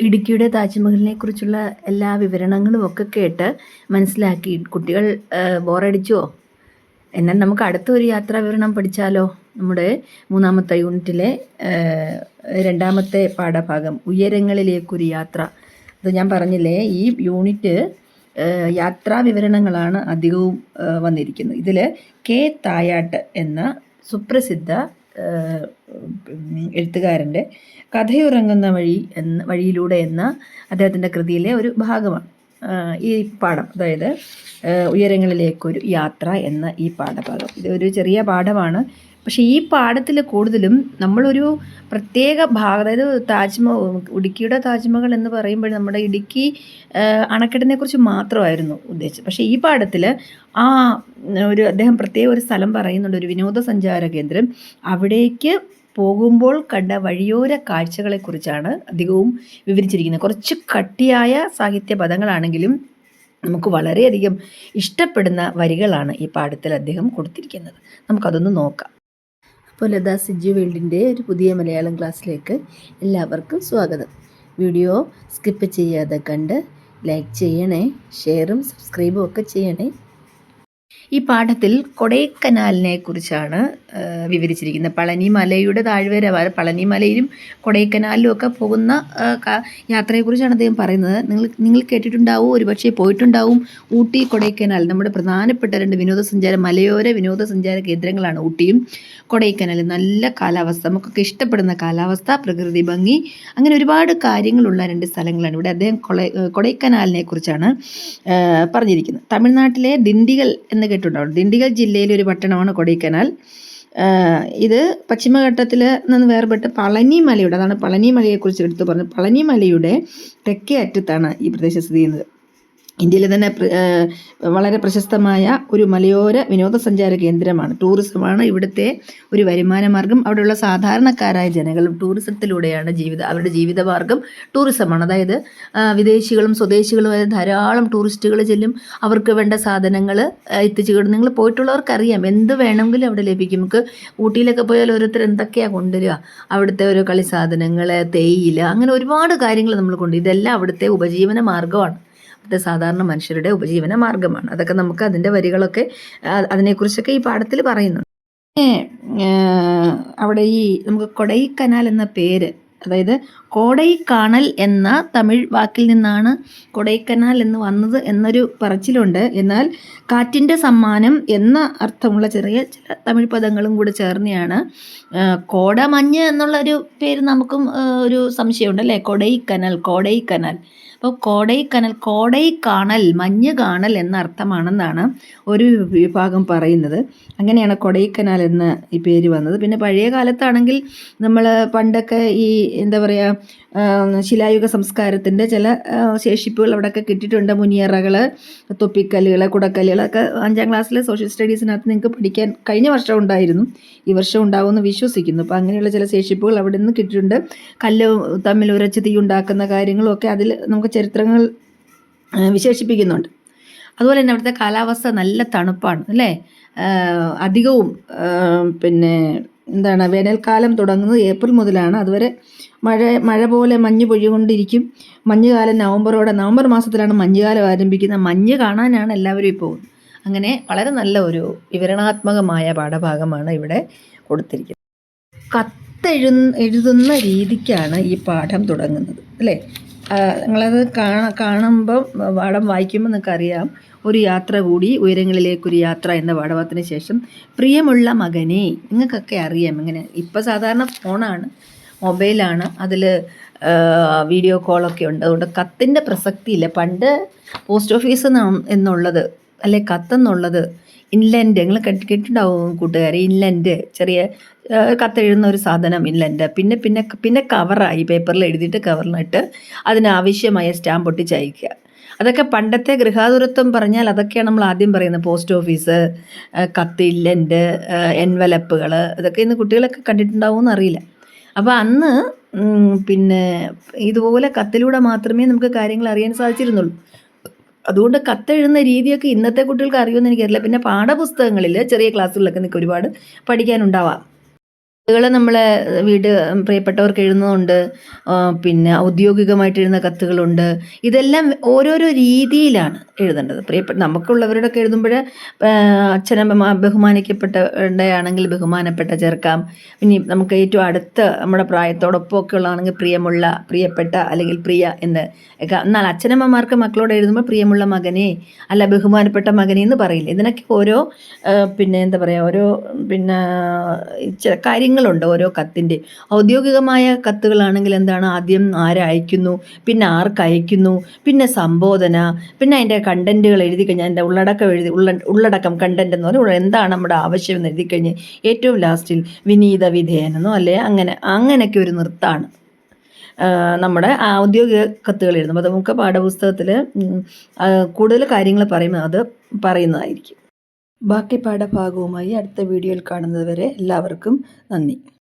ഇടുക്കിയുടെ താജ്മഹലിനെ കുറിച്ചുള്ള എല്ലാ വിവരണങ്ങളും ഒക്കെ കേട്ട് മനസ്സിലാക്കി. കുട്ടികൾ ബോറടിച്ചോ? എന്നാൽ നമുക്ക് അടുത്ത ഒരു യാത്രാ വിവരണം പഠിച്ചാലോ? നമ്മുടെ മൂന്നാമത്തെ യൂണിറ്റിലെ രണ്ടാമത്തെ പാഠഭാഗം ഉയരങ്ങളിലേക്കൊരു യാത്ര. അത് ഞാൻ പറഞ്ഞില്ലേ ഈ യൂണിറ്റ് യാത്രാ വിവരണങ്ങളാണ് അധികവും വന്നിരിക്കുന്നത്. ഇതിൽ കെ. തായാട്ട് എന്ന സുപ്രസിദ്ധ എഴുത്തുകാരന്റെ കഥയുറങ്ങുന്ന വഴി എന്ന വഴിയിലൂടെ എന്ന അദ്ദേഹത്തിന്റെ കൃതിയിലെ ഒരു ഭാഗമാണ്. ഈ പാഠം അതായത് ഉയരങ്ങളിലേക്കൊരു യാത്ര എന്ന ഈ പാഠഭാഗം. ഇത് ഒരു ചെറിയ പാഠമാണ്. പക്ഷേ ഈ പാഠത്തിൽ കൂടുതലും നമ്മളൊരു പ്രത്യേക ഭാഗം അതായത് താജ്മഹൽ ഇടുക്കിയുടെ താജ്മഹൽ എന്ന് പറയുമ്പോൾ നമ്മുടെ ഇടുക്കി അണക്കെട്ടിനെ കുറിച്ച് മാത്രമായിരുന്നു ഉദ്ദേശിച്ചത്. പക്ഷേ ഈ പാഠത്തിൽ ആ ഒരു അദ്ദേഹം പ്രത്യേക ഒരു സ്ഥലം പറയുന്നുണ്ട് ഒരു വിനോദസഞ്ചാര കേന്ദ്രം. അവിടേക്ക് പോകുമ്പോൾ കണ്ട വഴിയോര കാഴ്ചകളെക്കുറിച്ചാണ് അധികവും വിവരിച്ചിരിക്കുന്നത്. കുറച്ച് കട്ടിയായ സാഹിത്യ പദങ്ങളാണെങ്കിലും നമുക്ക് വളരെയധികം ഇഷ്ടപ്പെടുന്ന വരികളാണ് ഈ പാഠത്തിൽ അദ്ദേഹം കൊടുത്തിരിക്കുന്നത്. നമുക്കതൊന്ന് നോക്കാം. അപ്പോൾ ലതാ സിജു വേൾഡിന്റെ ഒരു പുതിയ മലയാളം ക്ലാസ്സിലേക്ക് എല്ലാവർക്കും സ്വാഗതം. വീഡിയോ സ്കിപ്പ് ചെയ്യാതെ കണ്ട് ലൈക്ക് ചെയ്യണേ ഷെയറും സബ്സ്ക്രൈബും ഒക്കെ ചെയ്യണേ. ഈ പാഠത്തിൽ കൊടൈക്കനാലിനെ കുറിച്ചാണ് വിവരിച്ചിരിക്കുന്നത്. പളനി മലയുടെ താഴ്വര പളനി മലയിലും കൊടൈക്കനാലിലും ഒക്കെ പോകുന്ന യാത്രയെക്കുറിച്ചാണ് അദ്ദേഹം പറയുന്നത്. നിങ്ങൾ നിങ്ങൾ കേട്ടിട്ടുണ്ടാവും ഒരുപക്ഷെ പോയിട്ടുണ്ടാവും. ഊട്ടി കൊടൈക്കനാൽ നമ്മുടെ പ്രധാനപ്പെട്ട രണ്ട് വിനോദസഞ്ചാര മലയോര വിനോദസഞ്ചാര കേന്ദ്രങ്ങളാണ് ഊട്ടിയും കൊടൈക്കനാലും. നല്ല കാലാവസ്ഥ നമുക്കൊക്കെ ഇഷ്ടപ്പെടുന്ന കാലാവസ്ഥ പ്രകൃതി ഭംഗി അങ്ങനെ ഒരുപാട് കാര്യങ്ങളുള്ള രണ്ട് സ്ഥലങ്ങളാണ് ഇവിടെ അദ്ദേഹം കൊടൈക്കനാലിനെ കുറിച്ചാണ് പറഞ്ഞിരിക്കുന്നത്. തമിഴ്നാട്ടിലെ ദിണ്ടിഗൽ എന്ന് കേട്ടിട്ടുണ്ടാവും. ദിണ്ടിഗൽ ജില്ലയിലെ ഒരു പട്ടണമാണ് കൊടൈക്കനാൽ. ഇത് പശ്ചിമഘട്ടത്തിൽ നിന്ന് വേർപെട്ട് പളനി മലയുടെ അതാണ് പളനി മലയെക്കുറിച്ച് എടുത്തു പറഞ്ഞത്. പളനി മലയുടെ തെക്കേ അറ്റത്താണ് ഈ പ്രദേശം സ്ഥിതി ചെയ്യുന്നത്. ഇന്ത്യയിലെ തന്നെ വളരെ പ്രശസ്തമായ ഒരു മലയോര വിനോദസഞ്ചാര കേന്ദ്രമാണ്. ടൂറിസമാണ് ഇവിടുത്തെ ഒരു വരുമാന മാർഗം അവിടെയുള്ള സാധാരണക്കാരായ ജനങ്ങൾ ടൂറിസത്തിലൂടെയാണ് ജീവിത അവരുടെ ജീവിതമാർഗം ടൂറിസമാണ്. അതായത് വിദേശികളും സ്വദേശികളുമായ ധാരാളം ടൂറിസ്റ്റുകൾ ചെല്ലും. അവർക്ക് വേണ്ട സാധനങ്ങൾ എത്തിച്ചു കൊടുക്കും നിങ്ങൾ പോയിട്ടുള്ളവർക്കറിയാം എന്ത് വേണമെങ്കിലും അവിടെ ലഭിക്കും. നമുക്ക് ഊട്ടിയിലൊക്കെ പോയാൽ ഓരോരുത്തർ എന്തൊക്കെയാണ് കൊണ്ടുവരിക? അവിടുത്തെ ഓരോ കളി സാധനങ്ങൾ തേയില അങ്ങനെ ഒരുപാട് കാര്യങ്ങൾ നമ്മൾ കൊണ്ട് ഇതെല്ലാം അവിടുത്തെ ഉപജീവന മാർഗമാണ്. ഇത് സാധാരണ മനുഷ്യരുടെ ഉപജീവന മാർഗമാണ്. അതൊക്കെ നമുക്ക് അതിന്റെ വരികളൊക്കെ അതിനെക്കുറിച്ചൊക്കെ ഈ പാഠത്തിൽ പറയുന്നുണ്ട്. അവിടെ ഈ നമുക്ക് കൊടൈക്കനാൽ എന്ന പേര് അതായത് കോടൈക്കാണൽ എന്ന തമിഴ് വാക്കിൽ നിന്നാണ് കൊടൈക്കനാൽ എന്ന് വന്നത് എന്നൊരു പറച്ചിലുണ്ട്. എന്നാൽ കാറ്റിന്റെ സമ്മാനം എന്ന അർത്ഥമുള്ള ചെറിയ ചില തമിഴ് പദങ്ങളും കൂടെ ചേർന്നെയാണ്. കോടമഞ്ഞ് എന്നുള്ളൊരു പേര് നമുക്കും ഒരു സംശയമുണ്ട് അല്ലേ? കൊടൈക്കനൽ കോടൈക്കനൽ. അപ്പോൾ കോടൈക്കനൽ കോടൈക്കാണൽ കാണൽ മഞ്ഞ് കാണൽ എന്ന അർത്ഥമാണെന്നാണ് ഒരു വിഭാഗം പറയുന്നത്. അങ്ങനെയാണ് കൊടൈക്കനാൽ എന്ന ഈ പേര് വന്നത്. പിന്നെ പഴയ കാലത്താണെങ്കിൽ നമ്മൾ പണ്ടൊക്കെ ഈ എന്താ പറയുക ശിലായുഗ സംസ്കാരത്തിന്റെ ചില ശേഷിപ്പുകൾ അവിടെയൊക്കെ കിട്ടിയിട്ടുണ്ട്. മുനിയറകൾ തൊപ്പിക്കല്ലുകൾ കുടക്കല്ലുകളൊക്കെ അഞ്ചാം ക്ലാസ്സിലെ സോഷ്യൽ സ്റ്റഡീസിനകത്ത് നിങ്ങൾക്ക് പഠിക്കാൻ കഴിഞ്ഞ വർഷം ഉണ്ടായിരുന്നു. ഈ വർഷം ഉണ്ടാവുമെന്ന് വിശ്വസിക്കുന്നു. അപ്പോൾ അങ്ങനെയുള്ള ചില ശേഷിപ്പുകൾ അവിടെ നിന്ന് കിട്ടിയിട്ടുണ്ട്. കല്ല് തമ്മിൽ ഉരച്ച് തീ ഉണ്ടാക്കുന്ന കാര്യങ്ങളൊക്കെ അതിൽ നമുക്ക് ചരിത്രങ്ങൾ വിശേഷിപ്പിക്കുന്നുണ്ട്. അതുപോലെ തന്നെ അവിടുത്തെ കാലാവസ്ഥ നല്ല തണുപ്പാണ് അല്ലേ? അധികവും പിന്നെ എന്താണ് വേനൽക്കാലം തുടങ്ങുന്നത് ഏപ്രിൽ മുതലാണ്. അതുവരെ മഴ മഴ പോലെ മഞ്ഞ് പൊഴികൊണ്ടിരിക്കും മഞ്ഞുകാലം നവംബറോടെ നവംബർ മാസത്തിലാണ് മഞ്ഞുകാലം ആരംഭിക്കുന്നത്. മഞ്ഞ് കാണാനാണ് എല്ലാവരും ഇപ്പോൾ അങ്ങനെ വളരെ നല്ല ഒരു വിവരണാത്മകമായ പാഠഭാഗമാണ് ഇവിടെ കൊടുത്തിരിക്കുന്നത്. കത്തെഴു എഴുതുന്ന രീതിക്കാണ് ഈ പാഠം തുടങ്ങുന്നത് അല്ലേ? നിങ്ങളത് കാണ കാണുമ്പം പാഠം വായിക്കുമ്പോൾ നിങ്ങൾക്കറിയാം. ഒരു യാത്ര കൂടി ഉയരങ്ങളിലേക്കൊരു യാത്ര എന്ന പാഠഭാഗത്തിന് ശേഷം പ്രിയമുള്ള മകനെ നിങ്ങൾക്കൊക്കെ അറിയാം ഇങ്ങനെ. ഇപ്പോൾ സാധാരണ ഫോണാണ് മൊബൈലാണ് അതിൽ വീഡിയോ കോളൊക്കെ ഉണ്ട്. അതുകൊണ്ട് കത്തിന്റെ പ്രസക്തിയില്ല. പണ്ട് പോസ്റ്റ് ഓഫീസ് എന്നുള്ളത് അല്ലെ കത്തെന്നുള്ളത് ഇൻലൻഡ് നിങ്ങൾ കേട്ടിട്ടുണ്ടാവും കൂട്ടുകാരെ ഇൻലൻഡ് ചെറിയ കത്തെഴുതുന്ന ഒരു സാധനം ഇൻലൻഡ് പിന്നെ പിന്നെ പിന്നെ കവറായി പേപ്പറിൽ എഴുതിയിട്ട് കവറിലിട്ട് അതിനാവശ്യമായ സ്റ്റാമ്പ് ഒട്ടിച്ച് അയക്കുക അതൊക്കെ പണ്ടത്തെ ഗൃഹാതുരത്വം പറഞ്ഞാൽ അതൊക്കെയാണ് നമ്മൾ ആദ്യം പറയുന്നത്. പോസ്റ്റ് ഓഫീസ് കത്ത് ഇല്ലന്റ് എൻവലപ്പുകൾ ഇതൊക്കെ ഇന്ന് കുട്ടികളൊക്കെ കണ്ടിട്ടുണ്ടാവും എന്നറിയില്ല അപ്പോൾ അന്ന് പിന്നെ ഇതുപോലെ കത്തിലൂടെ മാത്രമേ നമുക്ക് കാര്യങ്ങൾ അറിയാൻ സാധിച്ചിരുന്നുള്ളൂ. അതുകൊണ്ട് കത്തെഴുതുന്ന രീതിയൊക്കെ ഇന്നത്തെ കുട്ടികൾക്ക് അറിയുമെന്ന് എനിക്കറിയില്ല. പിന്നെ പാഠപുസ്തകങ്ങളിൽ ചെറിയ ക്ലാസ്സുകളിലൊക്കെ നിൽക്കുക ഒരുപാട് പഠിക്കാനുണ്ടാവാം. കത്തുകൾ നമ്മളെ വീട് പ്രിയപ്പെട്ടവർക്ക് എഴുതുന്നുണ്ട് പിന്നെ ഔദ്യോഗികമായിട്ട് എഴുതുന്ന കത്തുകളുണ്ട്. ഇതെല്ലാം ഓരോരോ രീതിയിലാണ് എഴുതേണ്ടത്. പ്രിയപ്പെട്ട നമുക്കുള്ളവരോടൊക്കെ എഴുതുമ്പോൾ അച്ഛനമ്മ ബഹുമാനിക്കപ്പെട്ട ബഹുമാനപ്പെട്ട ചേർക്കാം ഇനി നമുക്ക് ഏറ്റവും അടുത്ത നമ്മുടെ പ്രായത്തോടൊപ്പം ഒക്കെ ഉള്ളതാണെങ്കിൽ പ്രിയമുള്ള പ്രിയപ്പെട്ട അല്ലെങ്കിൽ പ്രിയ എന്ന് എന്നാൽ അച്ഛനമ്മമാർക്ക് മക്കളോട് എഴുതുമ്പോൾ പ്രിയമുള്ള മകനെ അല്ല ബഹുമാനപ്പെട്ട മകനെ എന്ന് പറയില്ല. ഇതിനൊക്കെ ഓരോ പിന്നെ എന്താ പറയുക ഓരോ പിന്നെ ചില കാര്യങ്ങളുണ്ട് ഓരോ കത്തിന്റെ. ഔദ്യോഗികമായ കത്തുകളാണെങ്കിൽ എന്താണ്? ആദ്യം ആരയക്കുന്നു പിന്നെ ആർക്ക് അയക്കുന്നു പിന്നെ സംബോധന പിന്നെ അതിന്റെ കണ്ടന്റുകൾ എഴുതി കഴിഞ്ഞാൽ അതിന്റെ ഉള്ളടക്കം എഴുതി ഉള്ള ഉള്ളടക്കം കണ്ടന്റ് എന്ന് പറഞ്ഞാൽ എന്താണ് നമ്മുടെ ആവശ്യം എന്ന് എഴുതി കഴിഞ്ഞ് ഏറ്റവും ലാസ്റ്റിൽ വിനീത വിധേയനെന്നോ അല്ലെ? അങ്ങനെ അങ്ങനെയൊക്കെ ഒരു നൃത്തമാണ് നമ്മുടെ ഔദ്യോഗിക കത്തുകൾ എഴുതുമ്പോൾ അത് നമുക്ക് പാഠപുസ്തകത്തിൽ കൂടുതൽ കാര്യങ്ങൾ പറയുമ്പോൾ അത് പറയുന്നതായിരിക്കും. ബാക്കി പാഠഭാഗവുമായി അടുത്ത വീഡിയോയിൽ കാണുന്നതുവരെ എല്ലാവർക്കും നന്ദി.